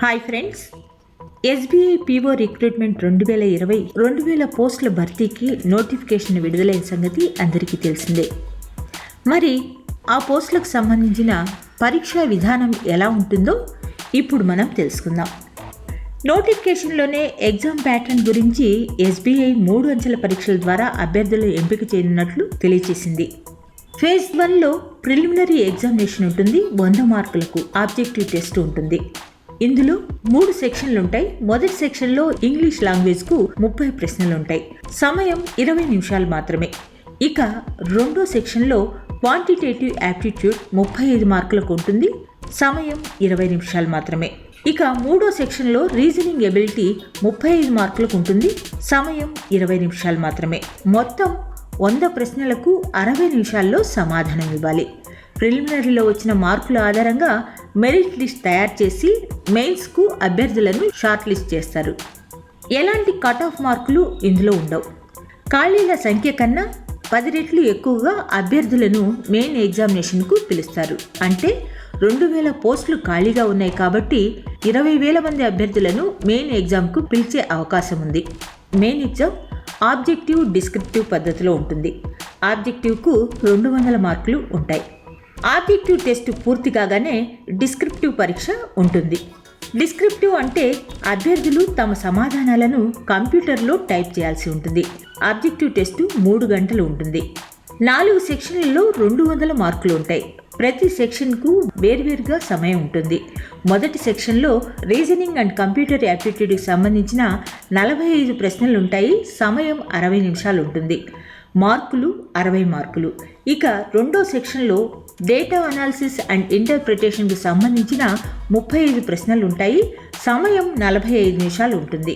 Hi friends SBI PO recruitment రెండు వేల ఇరవై రెండు వేల పోస్టుల భర్తీకి నోటిఫికేషన్ విడుదలైన సంగతి అందరికీ తెలిసిందే. మరి ఆ పోస్టులకు సంబంధించిన పరీక్షా విధానం ఎలా ఉంటుందో ఇప్పుడు మనం తెలుసుకుందాం. నోటిఫికేషన్లోనే ఎగ్జామ్ ప్యాటర్న్ గురించి ఎస్బీఐ మూడు అంచెల పరీక్షల ద్వారా అభ్యర్థులు ఎంపిక చేయనున్నట్లు తెలియజేసింది ఫేజ్ వన్లో ప్రిలిమినరీ ఎగ్జామినేషన్ ఉంటుంది వంద మార్కులకు ఆబ్జెక్టివ్ టెస్ట్ ఉంటుంది. ఇందులో మూడు సెక్షన్లు ఉంటాయి మొదటి సెక్షన్లో ఇంగ్లీష్ లాంగ్వేజ్కు ముప్పై ప్రశ్నలు ఉంటాయి సమయం ఇరవై నిమిషాలు మాత్రమే. ఇక రెండో సెక్షన్లో క్వాంటిటేటివ్ యాప్టిట్యూడ్ ముప్పై ఐదు మార్కులకు ఉంటుంది. సమయం ఇరవై నిమిషాలు మాత్రమే. ఇక మూడో సెక్షన్లో రీజనింగ్ ఎబిలిటీ ముప్పై ఐదు మార్కులకు ఉంటుంది. సమయం ఇరవై నిమిషాలు మాత్రమే. మొత్తం వంద ప్రశ్నలకు అరవై నిమిషాల్లో సమాధానం ఇవ్వాలి. ప్రిలిమినరీలో వచ్చిన మార్కుల ఆధారంగా మెరిట్ లిస్ట్ తయారు చేసి మెయిన్స్కు అభ్యర్థులను షార్ట్ లిస్ట్ చేస్తారు. ఎలాంటి కట్ ఆఫ్ మార్కులు ఇందులో ఉండవు. ఖాళీల సంఖ్య కన్నా పది రెట్లు ఎక్కువగా అభ్యర్థులను మెయిన్ ఎగ్జామినేషన్కు పిలుస్తారు. అంటే రెండు వేల పోస్టులు ఖాళీగా ఉన్నాయి కాబట్టి ఇరవై వేల మంది అభ్యర్థులను మెయిన్ ఎగ్జామ్కు పిలిచే అవకాశం ఉంది. మెయిన్ ఎగ్జామ్ ఆబ్జెక్టివ్ డిస్క్రిప్టివ్ పద్ధతిలో ఉంటుంది. ఆబ్జెక్టివ్కు రెండు వందల మార్కులు ఉంటాయి. ఆబ్జెక్టివ్ టెస్ట్ పూర్తి కాగానే డిస్క్రిప్టివ్ పరీక్ష ఉంటుంది. డిస్క్రిప్టివ్ అంటే అభ్యర్థులు తమ సమాధానాలను కంప్యూటర్లో టైప్ చేయాల్సి ఉంటుంది. ఆబ్జెక్టివ్ టెస్ట్ మూడు గంటలు ఉంటుంది. నాలుగు సెక్షన్లలో రెండు వందల మార్కులు ఉంటాయి. ప్రతి సెక్షన్కు వేర్వేరుగా సమయం ఉంటుంది. మొదటి సెక్షన్లో రీజనింగ్ అండ్ కంప్యూటర్ యాప్టిట్యూడ్కి సంబంధించిన నలభై ఐదు ప్రశ్నలు ఉంటాయి. సమయం అరవై నిమిషాలు ఉంటుంది. మార్కులు అరవై మార్కులు. ఇక రెండో సెక్షన్లో డేటా అనాలిసిస్ అండ్ ఇంటర్ప్రిటేషన్కు సంబంధించిన ముప్పై ఐదు ప్రశ్నలు ఉంటాయి సమయం నలభై ఐదు నిమిషాలు ఉంటుంది.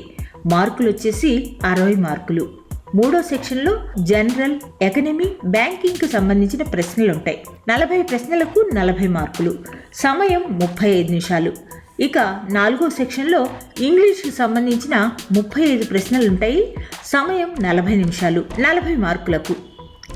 మార్కులు వచ్చేసి అరవై మార్కులు. మూడో సెక్షన్లో జనరల్ ఎకనమీ బ్యాంకింగ్కు సంబంధించిన ప్రశ్నలు ఉంటాయి నలభై ప్రశ్నలకు నలభై మార్కులు. సమయం ముప్పై ఐదు నిమిషాలు. ఇక నాలుగో సెక్షన్లో ఇంగ్లీష్కి సంబంధించిన ముప్పై ఐదు ప్రశ్నలు ఉంటాయి సమయం నలభై నిమిషాలు నలభై మార్కులకు.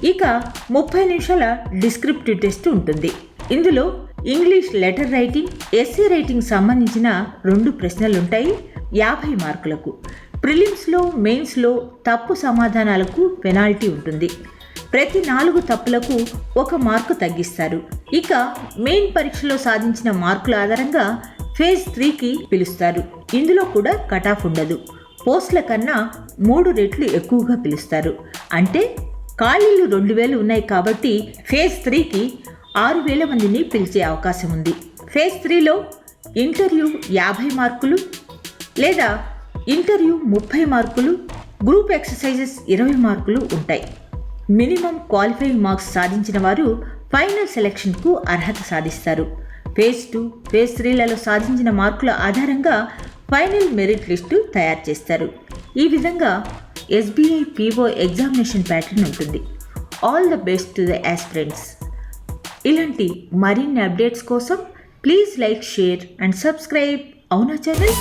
ఇక ముప్పై నిమిషాల డిస్క్రిప్టివ్ టెస్ట్ ఉంటుంది. ఇందులో English letter writing essay writing సంబంధించిన రెండు ప్రశ్నలు ఉంటాయి యాభై మార్కులకు. ప్రిలిమ్స్లో మెయిన్స్లో తప్పు సమాధానాలకు పెనాల్టీ ఉంటుంది. ప్రతి నాలుగు తప్పులకు ఒక మార్కు తగ్గిస్తారు. ఇక మెయిన్ పరీక్షలో సాధించిన మార్కుల ఆధారంగా ఫేజ్ త్రీకి పిలుస్తారు. ఇందులో కూడా కట్ ఆఫ్ ఉండదు. పోస్టుల కన్నా మూడు రెట్లు ఎక్కువగా పిలుస్తారు. అంటే ఖాళీలు రెండు వేలు ఉన్నాయి కాబట్టి ఫేజ్ త్రీకి ఆరు వేల మందిని పిలిచే అవకాశం ఉంది. ఫేజ్ త్రీలో ఇంటర్వ్యూ యాభై మార్కులు లేదా ఇంటర్వ్యూ ముప్పై మార్కులు గ్రూప్ ఎక్సర్సైజెస్ ఇరవై మార్కులు ఉంటాయి. మినిమం క్వాలిఫైయింగ్ మార్క్స్ సాధించిన వారు ఫైనల్ సెలక్షన్కు అర్హత సాధిస్తారు. ఫేజ్ టూ ఫేజ్ త్రీలలో సాధించిన మార్కుల ఆధారంగా ఫైనల్ మెరిట్ లిస్టు తయారు చేస్తారు. ఈ విధంగా ఎస్బీఐ పీఓ ఎగ్జామినేషన్ ప్యాటర్న్ ఉంటుంది. All the best to the aspirants ఇలాంటి మరిన్ని అప్డేట్స్ కోసం please like share and subscribe. అవునా ఛానల్?